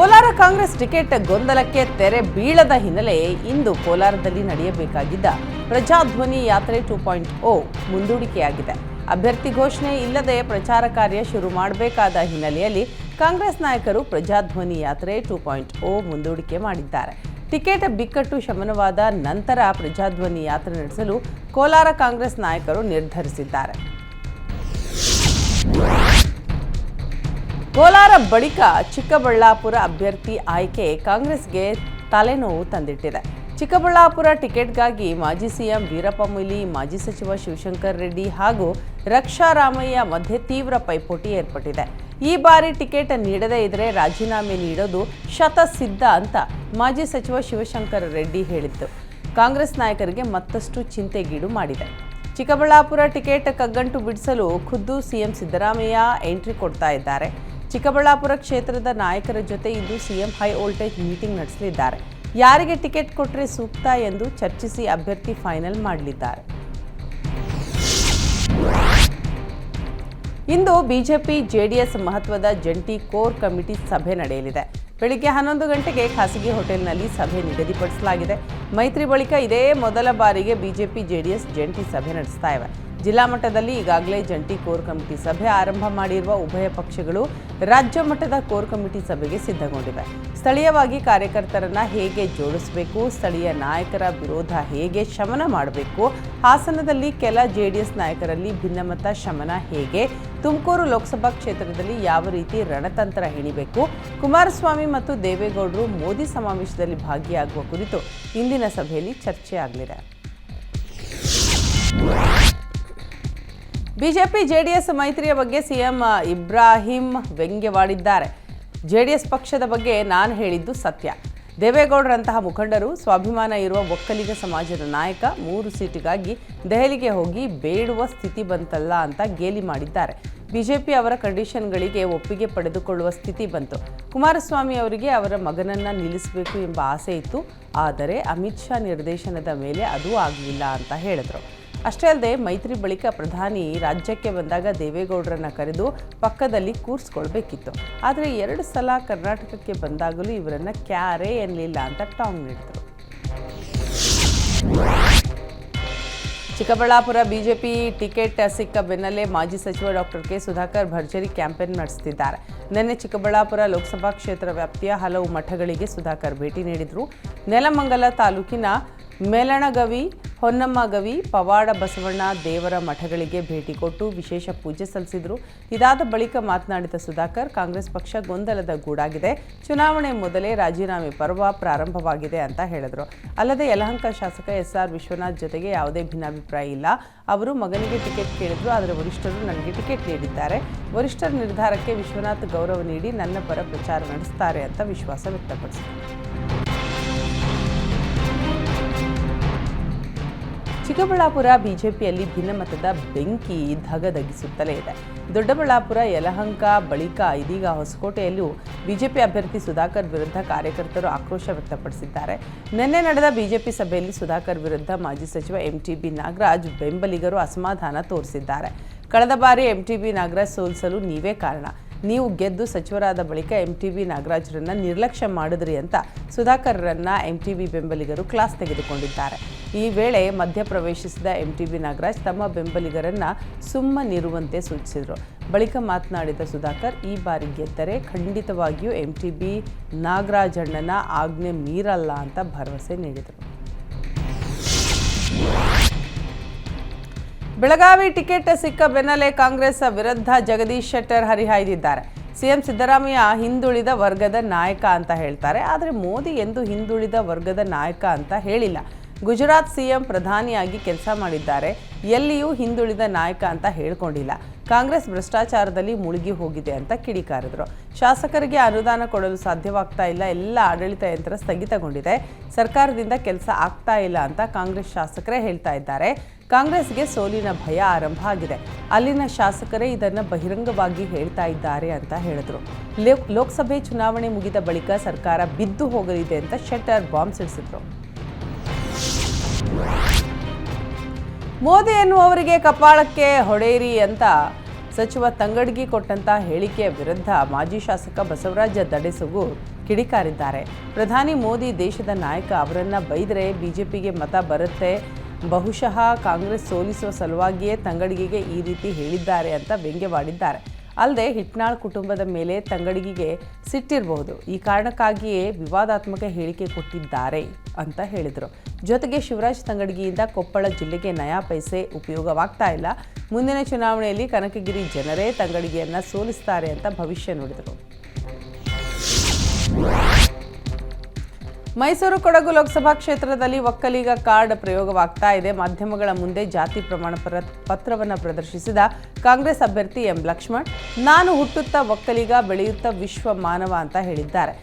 Kolar Congress ticket ಗೊಂದಲಕ್ಕೆ ತೆರೆ ಬೀಳದ ಹಿನ್ನೆಲೆ ಇಂದು ಕೋಲಾರದಲ್ಲಿ ನಡೆಯಬೇಕಾಗಿದ್ದ ಪ್ರಜಾಧ್ವನಿ ಯಾತ್ರೆ ಟೂ ಪಾಯಿಂಟ್ ಓ ಮುಂದೂಡಿಕೆಯಾಗಿದೆ. ಅಭ್ಯರ್ಥಿ ಘೋಷಣೆ ಇಲ್ಲದೆ ಪ್ರಚಾರ ಕಾರ್ಯ ಶುರು ಮಾಡಬೇಕಾದ ಹಿನ್ನೆಲೆಯಲ್ಲಿ ಕಾಂಗ್ರೆಸ್ ನಾಯಕರು ಪ್ರಜಾಧ್ವನಿ ಯಾತ್ರೆ ಟೂ ಪಾಯಿಂಟ್ ಓ ಮುಂದೂಡಿಕೆ ಮಾಡಿದ್ದಾರೆ. ಟಿಕೆಟ್ ಬಿಕ್ಕಟ್ಟು ಶಮನವಾದ ನಂತರ ಪ್ರಜಾಧ್ವನಿ ಯಾತ್ರೆ ನಡೆಸಲು ಕೋಲಾರ ಕಾಂಗ್ರೆಸ್ ನಾಯಕರು ನಿರ್ಧರಿಸಿದ್ದಾರೆ. ಕೋಲಾರ ಬಳಿಕ ಚಿಕ್ಕಬಳ್ಳಾಪುರ ಅಭ್ಯರ್ಥಿ ಆಯ್ಕೆ ಕಾಂಗ್ರೆಸ್ಗೆ ತಲೆನೋವು ತಂದಿಟ್ಟಿದೆ. ಚಿಕ್ಕಬಳ್ಳಾಪುರ ಟಿಕೆಟ್ಗಾಗಿ ಮಾಜಿ ಸಿಎಂ ವೀರಪ್ಪ ಮೊಯ್ಲಿ, ಮಾಜಿ ಸಚಿವ ಶಿವಶಂಕರ್ ರೆಡ್ಡಿ ಹಾಗೂ ರಕ್ಷಾ ರಾಮಯ್ಯ ಮಧ್ಯೆ ತೀವ್ರ ಪೈಪೋಟಿ ಏರ್ಪಟ್ಟಿದೆ. ಈ ಬಾರಿ ಟಿಕೆಟ್ ನೀಡದೇ ಇದ್ರೆ ರಾಜೀನಾಮೆ ನೀಡೋದು ಶತಸಿದ್ಧ ಅಂತ ಮಾಜಿ ಸಚಿವ ಶಿವಶಂಕರ ರೆಡ್ಡಿ ಹೇಳಿದ್ದು ಕಾಂಗ್ರೆಸ್ ನಾಯಕರಿಗೆ ಮತ್ತಷ್ಟು ಚಿಂತೆಗೀಡು ಮಾಡಿದೆ. ಚಿಕ್ಕಬಳ್ಳಾಪುರ ಟಿಕೆಟ್ ಕಗ್ಗಂಟು ಬಿಡಿಸಲು ಖುದ್ದು ಸಿಎಂ ಸಿದ್ದರಾಮಯ್ಯ ಎಂಟ್ರಿ ಕೊಡ್ತಾ ಇದ್ದಾರೆ. ಚಿಕ್ಕಬಳ್ಳಾಪುರ ಕ್ಷೇತ್ರದ ನಾಯಕರ ಜೊತೆ ಇಂದು ಸಿಎಂ ಹೈ ವೋಲ್ಟೇಜ್ ಮೀಟಿಂಗ್ ನಡೆಸಲಿದ್ದಾರೆ. ಯಾರಿಗೆ ಟಿಕೆಟ್ ಕೊಟ್ಟರೆ ಸೂಕ್ತ ಎಂದು ಚರ್ಚಿಸಿ ಅಭ್ಯರ್ಥಿ ಫೈನಲ್ ಮಾಡಲಿದ್ದಾರೆ. ಇಂದು ಬಿಜೆಪಿ, ಜೆಡಿಎಸ್ ಮಹತ್ವದ ಜಂಟಿ ಕೋರ್ ಕಮಿಟಿ ಸಭೆ ನಡೆಯಲಿದೆ. ಬೆಳಿಗ್ಗೆ ಹನ್ನೊಂದು ಗಂಟೆಗೆ ಖಾಸಗಿ ಹೋಟೆಲ್ನಲ್ಲಿ ಸಭೆ ನಿಗದಿಪಡಿಸಲಾಗಿದೆ. ಮೈತ್ರಿ ಬಳಿಕ ಇದೇ ಮೊದಲ ಬಾರಿಗೆ ಬಿಜೆಪಿ, ಜೆಡಿಎಸ್ ಜಂಟಿ ಸಭೆ ನಡೆಸ್ತಾ ಇವೆ. ಜಿಲ್ಲಾ ಮಟ್ಟದಲ್ಲಿ ಈಗಾಗಲೇ ಜಂಟಿ ಕೋರ್ ಕಮಿಟಿ ಸಭೆ ಆರಂಭ ಮಾಡಿರುವ ಉಭಯ ಪಕ್ಷಗಳು ರಾಜ್ಯ ಮಟ್ಟದ ಕೋರ್ ಕಮಿಟಿ ಸಭೆಗೆ ಸಿದ್ಧಗೊಂಡಿವೆ. ಸ್ಥಳೀಯವಾಗಿ ಕಾರ್ಯಕರ್ತರನ್ನ ಹೇಗೆ ಜೋಡಿಸಬೇಕು, ಸ್ಥಳೀಯ ನಾಯಕರ ವಿರೋಧ ಹೇಗೆ ಶಮನ ಮಾಡಬೇಕು, ಹಾಸನದಲ್ಲಿ ಕೆಲ ಜೆಡಿಎಸ್ ನಾಯಕರಲ್ಲಿ ಭಿನ್ನಮತ ಶಮನ ಹೇಗೆ, ತುಮಕೂರು ಲೋಕಸಭಾ ಕ್ಷೇತ್ರದಲ್ಲಿ ಯಾವ ರೀತಿ ರಣತಂತ್ರ ಹೆಣಿಬೇಕು, ಕುಮಾರಸ್ವಾಮಿ ಮತ್ತು ದೇವೇಗೌಡರು ಮೋದಿ ಸಮಾವೇಶದಲ್ಲಿ ಭಾಗಿಯಾಗುವ ಕುರಿತು ಇಂದಿನ ಸಭೆಯಲ್ಲಿ ಚರ್ಚೆ ಆಗಲಿದೆ ಬಿಜೆಪಿ, ಜೆಡಿಎಸ್ ಮೈತ್ರಿಯ ಬಗ್ಗೆ ಸಿಎಂ ಇಬ್ರಾಹಿಂ ವ್ಯಂಗ್ಯವಾಡಿದ್ದಾರೆ. ಜೆಡಿಎಸ್ ಪಕ್ಷದ ಬಗ್ಗೆ ನಾನು ಹೇಳಿದ್ದು ಸತ್ಯ. ದೇವೇಗೌಡರಂತಹ ಮುಖಂಡರು ಸ್ವಾಭಿಮಾನ ಇರುವ ಒಕ್ಕಲಿಗ ಸಮಾಜದ ನಾಯಕ ಮೂರು ಸೀಟಿಗಾಗಿ ದೆಹಲಿಗೆ ಹೋಗಿ ಬೇಡುವ ಸ್ಥಿತಿ ಬಂತಲ್ಲ ಅಂತ ಗೇಲಿ ಮಾಡಿದ್ದಾರೆ. ಬಿಜೆಪಿ ಅವರ ಕಂಡೀಷನ್ಗಳಿಗೆ ಒಪ್ಪಿಗೆ ಪಡೆದುಕೊಳ್ಳುವ ಸ್ಥಿತಿ ಬಂತು. ಕುಮಾರಸ್ವಾಮಿ ಅವರಿಗೆ ಅವರ ಮಗನನ್ನ ನಿಲ್ಲಿಸಬೇಕು ಎಂಬ ಆಸೆ ಇತ್ತು. ಆದರೆ ಅಮಿತ್ ಶಾ ನಿರ್ದೇಶನದ ಮೇಲೆ ಅದು ಆಗಲಿಲ್ಲ ಅಂತ ಹೇಳಿದರು. ಅಷ್ಟೇ ಅಲ್ಲದೆ ಮೈತ್ರಿ ಬಳಿಕ ಪ್ರಧಾನಿ ರಾಜ್ಯಕ್ಕೆ ಬಂದಾಗ ದೇವೇಗೌಡರನ್ನ ಕರೆದು ಪಕ್ಕದಲ್ಲಿ ಕೂರಿಸ್ಕೊಳ್ಬೇಕಿತ್ತು. ಆದರೆ ಎರಡು ಸಲ ಕರ್ನಾಟಕಕ್ಕೆ ಬಂದಾಗಲೂ ಇವರನ್ನ ಕ್ಯಾರೆ ಎನ್ನಲಿಲ್ಲ ಅಂತ ಟಾಂಗ್ ನೀಡಿದರು. ಚಿಕ್ಕಬಳ್ಳಾಪುರ ಬಿಜೆಪಿ ಟಿಕೆಟ್ ಸಿಕ್ಕ ಬೆನ್ನಲ್ಲೇ ಮಾಜಿ ಸಚಿವ ಡಾಕ್ಟರ್ ಕೆ ಸುಧಾಕರ್ ಭರ್ಜರಿ ಕ್ಯಾಂಪೇನ್ ನಡೆಸುತ್ತಿದ್ದಾರೆ ನಿನ್ನೆ ಚಿಕ್ಕಬಳ್ಳಾಪುರ ಲೋಕಸಭಾ ಕ್ಷೇತ್ರ ವ್ಯಾಪ್ತಿಯ ಹಲವು ಮಠಗಳಿಗೆ ಸುಧಾಕರ್ ಭೇಟಿ ನೀಡಿದರು. ನೆಲಮಂಗಲ ತಾಲೂಕಿನ ಮೇಲಣಗವಿ ಹೊನ್ನಮ್ಮಗವಿ ಪವಾಡ ಬಸವಣ್ಣ ದೇವರ ಮಠಗಳಿಗೆ ಭೇಟಿ ಕೊಟ್ಟು ವಿಶೇಷ ಪೂಜೆ ಸಲ್ಲಿಸಿದರು. ಇದಾದ ಬಳಿಕ ಮಾತನಾಡಿದ ಸುಧಾಕರ್, ಕಾಂಗ್ರೆಸ್ ಪಕ್ಷ ಗೊಂದಲದ ಗೂಡಾಗಿದೆ. ಚುನಾವಣೆ ಮೊದಲೇ ರಾಜೀನಾಮೆ ಪರ್ವ ಪ್ರಾರಂಭವಾಗಿದೆ ಅಂತ ಹೇಳಿದರು. ಅಲ್ಲದೆ ಯಲಹಂಕ ಶಾಸಕ ಎಸ್ ಆರ್ ವಿಶ್ವನಾಥ್ ಜೊತೆಗೆ ಯಾವುದೇ ಭಿನ್ನಾಭಿಪ್ರಾಯ ಇಲ್ಲ. ಅವರು ಮಗನಿಗೆ ಟಿಕೆಟ್ ಕೇಳಿದ್ರು, ಆದರೆ ವರಿಷ್ಠರು ನನಗೆ ಟಿಕೆಟ್ ನೀಡಿದ್ದಾರೆ. ವರಿಷ್ಠರ ನಿರ್ಧಾರಕ್ಕೆ ವಿಶ್ವನಾಥ್ ಗೌರವ ನೀಡಿ ನನ್ನ ಪರ ಪ್ರಚಾರ ನಡೆಸ್ತಾರೆ ಅಂತ ವಿಶ್ವಾಸ ವ್ಯಕ್ತಪಡಿಸಿದರು. ಚಿಕ್ಕಬಳ್ಳಾಪುರ ಬಿಜೆಪಿಯಲ್ಲಿ ಭಿನ್ನಮತದ ಬೆಂಕಿ ಧಗಧಗಿಸುತ್ತಲೇ ಇದೆ. ದೊಡ್ಡಬಳ್ಳಾಪುರ, ಯಲಹಂಕ ಬಳಿಕ ಇದೀಗ ಹೊಸಕೋಟೆಯಲ್ಲೂ ಬಿಜೆಪಿ ಅಭ್ಯರ್ಥಿ ಸುಧಾಕರ್ ವಿರುದ್ಧ ಕಾರ್ಯಕರ್ತರು ಆಕ್ರೋಶ ವ್ಯಕ್ತಪಡಿಸಿದ್ದಾರೆ. ನಿನ್ನೆ ನಡೆದ ಬಿಜೆಪಿ ಸಭೆಯಲ್ಲಿ ಸುಧಾಕರ್ ವಿರುದ್ಧ ಮಾಜಿ ಸಚಿವ ಎಂಟಿಬಿ ನಾಗರಾಜ್ ಬೆಂಬಲಿಗರು ಅಸಮಾಧಾನ ತೋರಿಸಿದ್ದಾರೆ. ಕಳೆದ ಬಾರಿ ಎಂಟಿಬಿ ನಾಗರಾಜ್ ಸೋಲಿಸಲು ನೀವೇ ಕಾರಣ. ನೀವು ಗೆದ್ದು ಸಚಿವರಾದ ಬಳಿಕ ಎಂಟಿಬಿ ನಾಗರಾಜ್ರನ್ನ ನಿರ್ಲಕ್ಷ್ಯ ಮಾಡಿದ್ರಿ ಅಂತ ಸುಧಾಕರ್ರನ್ನ ಎಂಟಿಬಿ ಬೆಂಬಲಿಗರು ಕ್ಲಾಸ್ ತೆಗೆದುಕೊಂಡಿದ್ದಾರೆ. ಈ ವೇಳೆ ಮಧ್ಯಪ್ರವೇಶಿಸಿದ ಎಂಟಿಬಿ ನಾಗರಾಜ್ ತಮ್ಮ ಬೆಂಬಲಿಗರನ್ನ ಸುಮ್ಮನಿರುವಂತೆ ಸೂಚಿಸಿದರು. ಬಳಿಕ ಮಾತನಾಡಿದ ಸುಧಾಕರ್, ಈ ಬಾರಿ ಗೆದ್ದರೆ ಖಂಡಿತವಾಗಿಯೂ ಎಂಟಿಬಿ ನಾಗರಾಜಣ್ಣನ ಆಜ್ಞೆ ಮೀರಲ್ಲ ಅಂತ ಭರವಸೆ ನೀಡಿದರು. ಬೆಳಗಾವಿ ಟಿಕೆಟ್ ಸಿಕ್ಕ ಬೆನ್ನಲ್ಲೇ ಕಾಂಗ್ರೆಸ್ ವಿರುದ್ಧ ಜಗದೀಶ್ ಶೆಟ್ಟರ್ ಹರಿಹಾಯ್ದಿದ್ದಾರೆ. ಸಿಎಂ ಸಿದ್ದರಾಮಯ್ಯ ಹಿಂದುಳಿದ ವರ್ಗದ ನಾಯಕ ಅಂತ ಹೇಳ್ತಾರೆ. ಆದರೆ ಮೋದಿ ಎಂದು ಹಿಂದುಳಿದ ವರ್ಗದ ನಾಯಕ ಅಂತ ಹೇಳಿಲ್ಲ. ಗುಜರಾತ್ ಸಿಎಂ ಪ್ರಧಾನಿಯಾಗಿ ಕೆಲಸ ಮಾಡಿದ್ದಾರೆ. ಎಲ್ಲಿಯೂ ಹಿಂದುಳಿದ ನಾಯಕ ಅಂತ ಹೇಳ್ಕೊಂಡಿಲ್ಲ. ಕಾಂಗ್ರೆಸ್ ಭ್ರಷ್ಟಾಚಾರದಲ್ಲಿ ಮುಳುಗಿ ಹೋಗಿದೆ ಅಂತ ಕಿಡಿಕಾರಿದ್ರು. ಶಾಸಕರಿಗೆ ಅನುದಾನ ಕೊಡಲು ಸಾಧ್ಯವಾಗ್ತಾ ಇಲ್ಲ. ಎಲ್ಲ ಆಡಳಿತ ಯಂತ್ರ ಸ್ಥಗಿತಗೊಂಡಿದೆ. ಸರ್ಕಾರದಿಂದ ಕೆಲಸ ಆಗ್ತಾ ಇಲ್ಲ ಅಂತ ಕಾಂಗ್ರೆಸ್ ಶಾಸಕರೇ ಹೇಳ್ತಾ ಇದ್ದಾರೆ. ಕಾಂಗ್ರೆಸ್ಗೆ ಸೋಲಿನ ಭಯ ಆರಂಭ ಆಗಿದೆ. ಅಲ್ಲಿನ ಶಾಸಕರೇ ಇದನ್ನು ಬಹಿರಂಗವಾಗಿ ಹೇಳ್ತಾ ಇದ್ದಾರೆ ಅಂತ ಹೇಳಿದ್ರು. ಲೋಕ್- ಲೋಕಸಭೆ ಚುನಾವಣೆ ಮುಗಿದ ಬಳಿಕ ಸರ್ಕಾರ ಬಿದ್ದು ಹೋಗಲಿದೆ ಅಂತ ಶೆಟ್ಟರ್ ಬಾಂಬ್ ಸಿಡಿಸಿದ್ರು. ಮೋದಿ ಎನ್ನುವವರಿಗೆ ಕಪಾಳಕ್ಕೆ ಹೊಡೆಯಿರಿ ಅಂತ ಸಚಿವ ತಂಗಡಗಿ ಕೊಟ್ಟಂತ ಹೇಳಿಕೆಯ ವಿರುದ್ಧ ಮಾಜಿ ಶಾಸಕ ಬಸವರಾಜ ದಡೆಸುಗು ಕಿಡಿಕಾರಿದ್ದಾರೆ. ಪ್ರಧಾನಿ ಮೋದಿ ದೇಶದ ನಾಯಕ ಅವರನ್ನು ಬೈದರೆ ಬಿಜೆಪಿಗೆ ಮತ ಬರುತ್ತೆ. ಬಹುಶಃ ಕಾಂಗ್ರೆಸ್ ಸೋಲಿಸುವ ಸಲುವಾಗಿಯೇ ತಂಗಡಗಿಗೆ ಈ ರೀತಿ ಹೇಳಿದ್ದಾರೆ ಅಂತ ವ್ಯಂಗ್ಯವಾಡಿದ್ದಾರೆ. ಅಲ್ಲದೆ ಹಿಟ್ನಾಳ್ ಕುಟುಂಬದ ಮೇಲೆ ತಂಗಡಿಗೆ ಸಿಟ್ಟಿರಬಹುದು. ಈ ಕಾರಣಕ್ಕಾಗಿಯೇ ವಿವಾದಾತ್ಮಕ ಹೇಳಿಕೆ ಕೊಟ್ಟಿದ್ದಾರೆ ಅಂತ ಹೇಳಿದರು. ಜೊತೆಗೆ ಶಿವರಾಜ್ ತಂಗಡಗಿಯಿಂದ ಕೊಪ್ಪಳ ಜಿಲ್ಲೆಗೆ ನಯಾ ಪೈಸೆ ಉಪಯೋಗವಾಗ್ತಾ ಇಲ್ಲ. ಮುಂದಿನ ಚುನಾವಣೆಯಲ್ಲಿ ಕನಕಗಿರಿ ಜನರೇ ತಂಗಡಗಿಯನ್ನು ಸೋಲಿಸ್ತಾರೆ ಅಂತ ಭವಿಷ್ಯ ನುಡಿದರು. ಮೈಸೂರು ಕೊಡಗು ಲೋಕಸಭಾ ಕ್ಷೇತ್ರದಲ್ಲಿ ಒಕ್ಕಲಿಗ ಕಾರ್ಡ್ ಪ್ರಯೋಗವಾಗ್ತಾ ಇದೆ. ಮಾಧ್ಯಮಗಳ ಮುಂದೆ ಜಾತಿ ಪ್ರಮಾಣ ಪತ್ರ ಪತ್ರವನ್ನು ಪ್ರದರ್ಶಿಸಿದ ಕಾಂಗ್ರೆಸ್ ಅಭ್ಯರ್ಥಿ ಎಂ ಲಕ್ಷ್ಮಣ್, ನಾನು ಹುಟ್ಟುತ್ತಾ ಒಕ್ಕಲಿಗ, ಬೆಳೆಯುತ್ತಾ ವಿಶ್ವ ಮಾನವ ಅಂತ ಹೇಳಿದ್ದಾರೆ.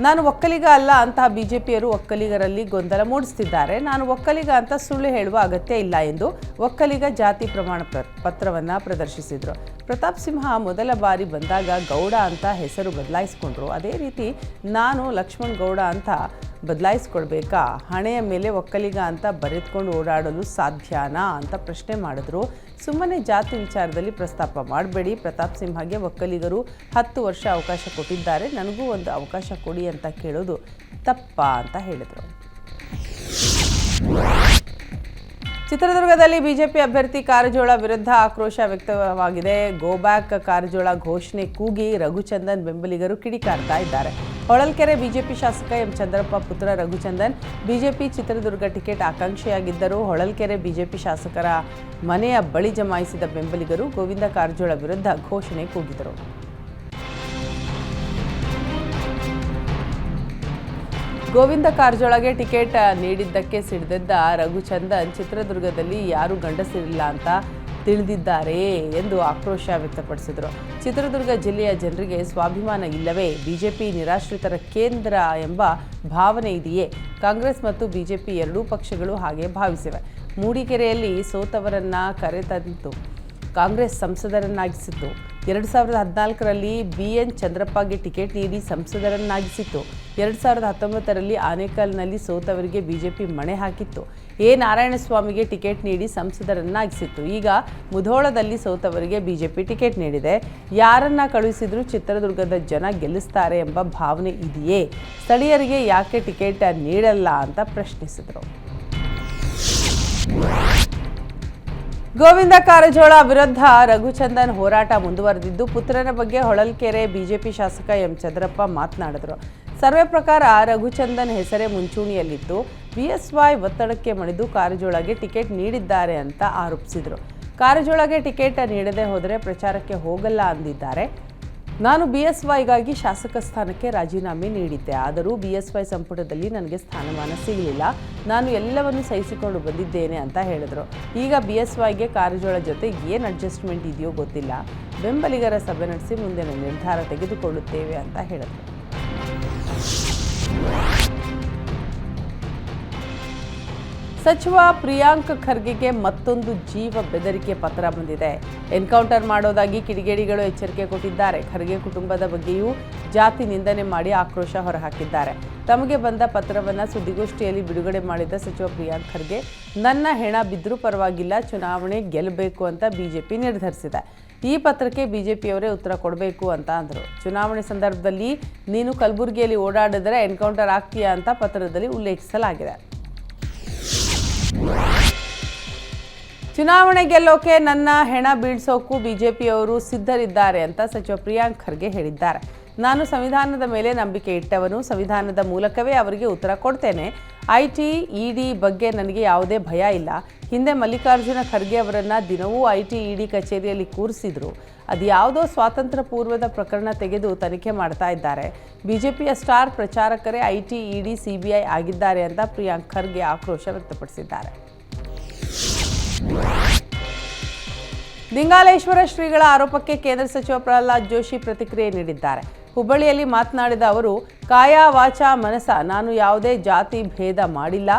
ನಾನು ಒಕ್ಕಲಿಗ ಅಲ್ಲ ಅಂತಹ ಪಿಯರು ಒಕ್ಕಲಿಗರಲ್ಲಿ ಗೊಂದಲ ಮೂಡಿಸುತ್ತಿದ್ದಾರೆ ನಾನು ಒಕ್ಕಲಿಗ ಅಂತ ಸುಳ್ಳು ಹೇಳುವ ಅಗತ್ಯ ಇಲ್ಲ ಎಂದು ಒಕ್ಕಲಿಗ ಜಾತಿ ಪ್ರಮಾಣ ಪತ್ರವನ್ನ ಪ್ರದರ್ಶಿಸಿದರು. ಪ್ರತಾಪ್ ಸಿಂಹ ಮೊದಲ ಬಾರಿ ಬಂದಾಗ ಗೌಡ ಅಂತ ಹೆಸರು ಬದಲಾಯಿಸ್ಕೊಂಡ್ರು. ಅದೇ ರೀತಿ ನಾನು ಲಕ್ಷ್ಮಣ್ ಗೌಡ ಅಂತ ಬದಲಾಯಿಸ್ಕೊಳ್ಬೇಕಾ? ಹಣೆಯ ಮೇಲೆ ಒಕ್ಕಲಿಗ ಅಂತ ಬರೆದುಕೊಂಡು ಓಡಾಡಲು ಸಾಧ್ಯನಾ ಅಂತ ಪ್ರಶ್ನೆ ಮಾಡಿದ್ರು. ಸುಮ್ಮನೆ ಜಾತಿ ವಿಚಾರದಲ್ಲಿ ಪ್ರಸ್ತಾಪ ಮಾಡಬೇಡಿ. ಪ್ರತಾಪ್ ಸಿಂಹಗೆ ಒಕ್ಕಲಿಗರು ಹತ್ತು ವರ್ಷ ಅವಕಾಶ ಕೊಟ್ಟಿದ್ದಾರೆ. ನನಗೂ ಒಂದು ಅವಕಾಶ ಕೊಡಿ ಅಂತ ಕೇಳೋದು ತಪ್ಪಾ ಅಂತ ಹೇಳಿದರು. ಚಿತ್ರದುರ್ಗದಲ್ಲಿ ಬಿಜೆಪಿ ಅಭ್ಯರ್ಥಿ ಕಾರಜೋಳ ವಿರುದ್ಧ ಆಕ್ರೋಶ ವ್ಯಕ್ತವಾಗಿದೆ. ಗೋ ಬ್ಯಾಕ್ ಕಾರಜೋಳ ಘೋಷಣೆ ಕೂಗಿ ರಘುಚಂದನ್ ಬೆಂಬಲಿಗರು ಕಿಡಿಕಾರ್ತಾ ಇದ್ದಾರೆ. ಹೊಳಲ್ಕೆರೆ ಬಿಜೆಪಿ ಶಾಸಕ ಎಂ ಚಂದ್ರಪ್ಪ ಪುತ್ರ ರಘುಚಂದನ್, ಬಿಜೆಪಿ ಚಿತ್ರದುರ್ಗ ಟಿಕೆಟ್ ಆಕಾಂಕ್ಷಿಯಾಗಿದ್ದರು ಹೊಳಲ್ಕೆರೆ ಬಿಜೆಪಿ ಶಾಸಕರ ಮನೆಯ ಬಳಿ ಜಮಾಯಿಸಿದ ಬೆಂಬಲಿಗರು ಗೋವಿಂದ ಕಾರಜೋಳ ವಿರುದ್ಧ ಘೋಷಣೆ ಕೂಗಿದರು. ಗೋವಿಂದ ಕಾರಜೋಳಗೆ ಟಿಕೆಟ್ ನೀಡಿದ್ದಕ್ಕೆ ಸಿಡಿದೆದ್ದ ರಘುಚಂದನ್ ಚಿತ್ರದುರ್ಗದಲ್ಲಿ ಯಾರು ಗಂಡಸಿರಲಿಲ್ಲ ಅಂತ ತಿಳಿದಿದ್ದಾರೆ ಎಂದು ಆಕ್ರೋಶ ವ್ಯಕ್ತಪಡಿಸಿದರು. ಚಿತ್ರದುರ್ಗ ಜಿಲ್ಲೆಯ ಜನರಿಗೆ ಸ್ವಾಭಿಮಾನ ಇಲ್ಲವೇ ಬಿಜೆಪಿ ನಿರಾಶ್ರಿತರ ಕೇಂದ್ರ ಎಂಬ ಭಾವನೆ ಇದೆಯೇ? ಕಾಂಗ್ರೆಸ್ ಮತ್ತು ಬಿಜೆಪಿ ಎರಡೂ ಪಕ್ಷಗಳು ಹಾಗೆ ಭಾವಿಸಿವೆ. ಮೂಡಿಗೆರೆಯಲ್ಲಿ ಸೋತವರನ್ನ ಕರೆತಂತು. ಕಾಂಗ್ರೆಸ್ ಸಂಸದರನ್ನಾಗಿಸಿತ್ತು. ಎರಡು ಸಾವಿರದ ಹದಿನಾಲ್ಕರಲ್ಲಿ ಬಿ. ಎನ್. ಚಂದ್ರಪ್ಪಗೆ ಟಿಕೆಟ್ ನೀಡಿ ಸಂಸದರನ್ನಾಗಿಸಿತ್ತು. ಎರಡು ಸಾವಿರದ ಹತ್ತೊಂಬತ್ತರಲ್ಲಿ ಆನೇಕಲ್ನಲ್ಲಿ ಸೋತವರಿಗೆ ಬಿಜೆಪಿ ಮಣೆ ಹಾಕಿತ್ತು. ಎ. ನಾರಾಯಣಸ್ವಾಮಿಗೆ ಟಿಕೆಟ್ ನೀಡಿ ಸಂಸದರನ್ನಾಗಿಸಿತ್ತು. ಈಗ ಮುಧೋಳದಲ್ಲಿ ಸೋತವರಿಗೆ ಬಿಜೆಪಿ ಟಿಕೆಟ್ ನೀಡಿದೆ. ಯಾರನ್ನ ಕಳುಹಿಸಿದರೂ ಚಿತ್ರದುರ್ಗದ ಜನ ಗೆಲ್ಲಿಸ್ತಾರೆ ಎಂಬ ಭಾವನೆ ಇದೆಯೇ? ಸ್ಥಳೀಯರಿಗೆ ಯಾಕೆ ಟಿಕೆಟ್ ನೀಡಲ್ಲ ಅಂತ ಪ್ರಶ್ನಿಸಿದರು. ಗೋವಿಂದ ಕಾರಜೋಳ ವಿರುದ್ಧ ರಘುಚಂದನ್ ಹೋರಾಟ ಮುಂದುವರೆದಿದ್ದು, ಪುತ್ರನ ಬಗ್ಗೆ ಹೊಳಲ್ಕೆರೆ ಬಿಜೆಪಿ ಶಾಸಕ ಎಂ ಚಂದ್ರಪ್ಪ ಮಾತನಾಡಿದರು. ಸರ್ವೆ ಪ್ರಕಾರ ರಘುಚಂದನ್ ಹೆಸರೇ ಮುಂಚೂಣಿಯಲ್ಲಿದ್ದು, ಬಿಎಸ್ವೈ ಒತ್ತಡಕ್ಕೆ ಮಣಿದು ಕಾರಜೋಳಗೆ ಟಿಕೆಟ್ ನೀಡಿದ್ದಾರೆ ಅಂತ ಆರೋಪಿಸಿದರು. ಕಾರಜೋಳಗೆ ಟಿಕೆಟ್ ನೀಡದೆ ಹೋದರೆ ಪ್ರಚಾರಕ್ಕೆ ಹೋಗಲ್ಲ ಅಂದಿದ್ದಾರೆ. ನಾನು ಬಿ ಎಸ್ ವೈಗಾಗಿ ಶಾಸಕ ಸ್ಥಾನಕ್ಕೆ ರಾಜೀನಾಮೆ ನೀಡಿದ್ದೆ. ಆದರೂ ಬಿ ಎಸ್ ವೈ ಸಂಪುಟದಲ್ಲಿ ನನಗೆ ಸ್ಥಾನಮಾನ ಸಿಗಲಿಲ್ಲ. ನಾನು ಎಲ್ಲವನ್ನು ಸಹಿಸಿಕೊಂಡು ಬಂದಿದ್ದೇನೆ ಅಂತ ಹೇಳಿದರು. ಈಗ ಬಿ ಎಸ್ ವೈಗೆ ಕಾರಜೋಳ ಜೊತೆ ಏನು ಅಡ್ಜಸ್ಟ್ಮೆಂಟ್ ಇದೆಯೋ ಗೊತ್ತಿಲ್ಲ. ಬೆಂಬಲಿಗರ ಸಭೆ ನಡೆಸಿ ಮುಂದಿನ ನಿರ್ಧಾರ ತೆಗೆದುಕೊಳ್ಳುತ್ತೇವೆ ಅಂತ ಹೇಳಿದರು. ಸಚಿವ ಪ್ರಿಯಾಂಕ್ ಖರ್ಗೆಗೆ ಮತ್ತೊಂದು ಜೀವ ಬೆದರಿಕೆ ಪತ್ರ ಬಂದಿದೆ. ಎನ್ಕೌಂಟರ್ ಮಾಡೋದಾಗಿ ಕಿಡಿಗೇಡಿಗಳು ಎಚ್ಚರಿಕೆ ಕೊಟ್ಟಿದ್ದಾರೆ. ಖರ್ಗೆ ಕುಟುಂಬದ ಬಗ್ಗೆಯೂ ಜಾತಿ ನಿಂದನೆ ಮಾಡಿ ಆಕ್ರೋಶ ಹೊರಹಾಕಿದ್ದಾರೆ. ತಮಗೆ ಬಂದ ಪತ್ರವನ್ನು ಸುದ್ದಿಗೋಷ್ಠಿಯಲ್ಲಿ ಬಿಡುಗಡೆ ಮಾಡಿದ ಸಚಿವ ಪ್ರಿಯಾಂಕ್ ಖರ್ಗೆ, ನನ್ನ ಹೆಣ ಬಿದ್ದರೂ ಪರವಾಗಿಲ್ಲ, ಚುನಾವಣೆ ಗೆಲ್ಲಬೇಕು ಅಂತ ಬಿಜೆಪಿ ನಿರ್ಧರಿಸಿದೆ. ಈ ಪತ್ರಕ್ಕೆ ಬಿಜೆಪಿಯವರೇ ಉತ್ತರ ಕೊಡಬೇಕು ಅಂತ ಅಂದರು. ಚುನಾವಣೆ ಸಂದರ್ಭದಲ್ಲಿ ನೀನು ಕಲಬುರಗಿಯಲ್ಲಿ ಓಡಾಡಿದರೆ ಎನ್ಕೌಂಟರ್ ಆಗ್ತೀಯಾ ಅಂತ ಪತ್ರದಲ್ಲಿ ಉಲ್ಲೇಖಿಸಲಾಗಿದೆ. ಚುನಾವಣೆ ಗೆಲ್ಲೋಕೆ ನನ್ನ ಹೆಣ ಬೀಳ್ಸೋಕ್ಕೂ ಬಿಜೆಪಿಯವರು ಸಿದ್ಧರಿದ್ದಾರೆ ಅಂತ ಸಚಿವ ಪ್ರಿಯಾಂಕ್ ಖರ್ಗೆ ಹೇಳಿದ್ದಾರೆ. ನಾನು ಸಂವಿಧಾನದ ಮೇಲೆ ನಂಬಿಕೆ ಇಟ್ಟವನು, ಸಂವಿಧಾನದ ಮೂಲಕವೇ ಅವರಿಗೆ ಉತ್ತರ ಕೊಡ್ತೇನೆ. ಐ ಟಿ ಇಡಿ ಬಗ್ಗೆ ನನಗೆ ಯಾವುದೇ ಭಯ ಇಲ್ಲ. ಹಿಂದೆ ಮಲ್ಲಿಕಾರ್ಜುನ ಖರ್ಗೆ ಅವರನ್ನು ದಿನವೂ ಐ ಟಿ ಇಡಿ ಕಚೇರಿಯಲ್ಲಿ ಕೂರಿಸಿದ್ರು. ಅದು ಯಾವುದೋ ಸ್ವಾತಂತ್ರ್ಯ ಪೂರ್ವದ ಪ್ರಕರಣ ತೆಗೆದು ತನಿಖೆ ಮಾಡ್ತಾ ಇದ್ದಾರೆ. ಬಿಜೆಪಿಯ ಸ್ಟಾರ್ ಪ್ರಚಾರಕರೇ ಐಟಿ, ಇಡಿ, ಸಿಬಿಐ ಆಗಿದ್ದಾರೆ ಅಂತ ಪ್ರಿಯಾಂಕ್ ಖರ್ಗೆ ಆಕ್ರೋಶ ವ್ಯಕ್ತಪಡಿಸಿದ್ದಾರೆ. ಲಿಂಗಾಲೇಶ್ವರ ಶ್ರೀಗಳ ಆರೋಪಕ್ಕೆ ಕೇಂದ್ರ ಸಚಿವ ಪ್ರಹ್ಲಾದ್ ಜೋಶಿ ಪ್ರತಿಕ್ರಿಯೆ ನೀಡಿದ್ದಾರೆ. ಹುಬ್ಬಳ್ಳಿಯಲ್ಲಿ ಮಾತನಾಡಿದ ಅವರು, ಕಾಯ ವಾಚ ಮನಸ ನಾನು ಯಾವುದೇ ಜಾತಿ ಭೇದ ಮಾಡಿಲ್ಲ.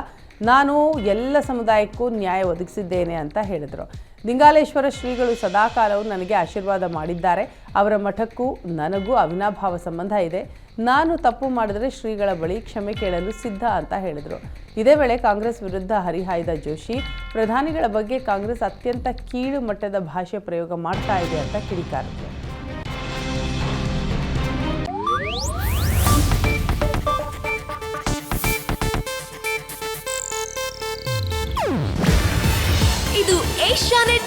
ನಾನು ಎಲ್ಲ ಸಮುದಾಯಕ್ಕೂ ನ್ಯಾಯ ಒದಗಿಸಿದ್ದೇನೆ ಅಂತ ಹೇಳಿದರು. ಲಿಂಗಾಲೇಶ್ವರ ಶ್ರೀಗಳು ಸದಾಕಾಲವು ನನಗೆ ಆಶೀರ್ವಾದ ಮಾಡಿದ್ದಾರೆ. ಅವರ ಮಠಕ್ಕೂ ನನಗೂ ಅವಿನಾಭಾವ ಸಂಬಂಧ ಇದೆ. ನಾನು ತಪ್ಪು ಮಾಡಿದರೆ ಶ್ರೀಗಳ ಬಳಿ ಕ್ಷಮೆ ಕೇಳಲು ಸಿದ್ಧ ಅಂತ ಹೇಳಿದರು. ಇದೇ ವೇಳೆ ಕಾಂಗ್ರೆಸ್ ವಿರುದ್ಧ ಹರಿಹಾಯ್ದ ಜೋಶಿ, ಪ್ರಧಾನಿಗಳ ಬಗ್ಗೆ ಕಾಂಗ್ರೆಸ್ ಅತ್ಯಂತ ಕೀಳು ಮಟ್ಟದ ಭಾಷೆ ಪ್ರಯೋಗ ಮಾಡ್ತಾ ಇದೆ ಅಂತ ಕಿಡಿಕಾರಿದ್ರು.